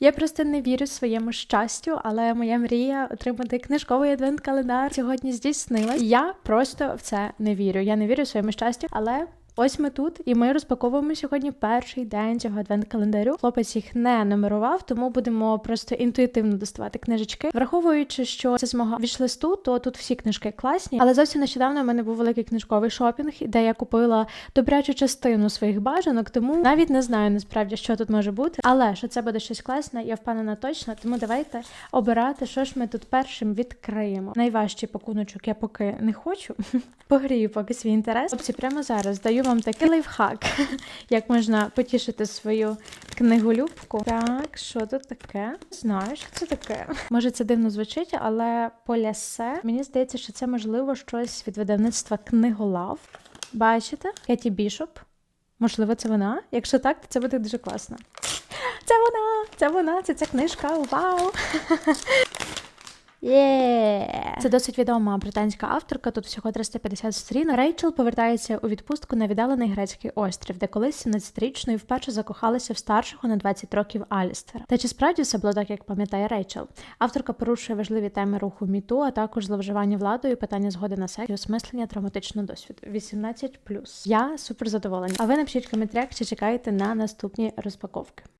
Я просто не вірю своєму щастю, але моя мрія отримати книжковий адвент-календар сьогодні здійснилась. Я просто в це не вірю. Я не вірю своєму щастю, але. Ось ми тут, і ми розпаковуємо сьогодні перший день цього адвент-календарю. Хлопець їх не нумерував, тому будемо просто інтуїтивно доставати книжечки. Враховуючи, що це з мого вішлисту, то тут всі книжки класні. Але зовсім нещодавно в мене був великий книжковий шопінг, де я купила добрячу частину своїх бажанок, тому навіть не знаю насправді, що тут може бути. Але що це буде щось класне, я впевнена точно. Тому давайте обирати, що ж ми тут першим відкриємо. Найважчий пакуночок я поки не хочу. Погрію поки свій інтерес. Хлопці, прямо зараз даю вам такий лайфхак, як можна потішити свою книголюбку. Так, що тут таке? Знаю, що це таке. Може, це дивно звучить, але полясе. Мені здається, що це можливо щось від видавництва книголав. Бачите? Кеті Бішоп. Можливо, це вона. Якщо так, то це буде дуже класно. Це вона! Це вона, це ця книжка. Вау! Є! Це досить відома британська авторка. Тут всього 350 сторінок. Рейчел повертається у відпустку на віддалений грецький острів, де колись 17-річною вперше закохалася в старшого на 20 років Алістера. Та чи справді все було так, як пам'ятає Рейчел? Авторка порушує важливі теми руху міту, а також зловживання владою, питання згоди на секс і осмислення травматичного досвіду. 18+. Я супер задоволена. А ви напишіть в коментарях, чи чекаєте на наступні розпаковки.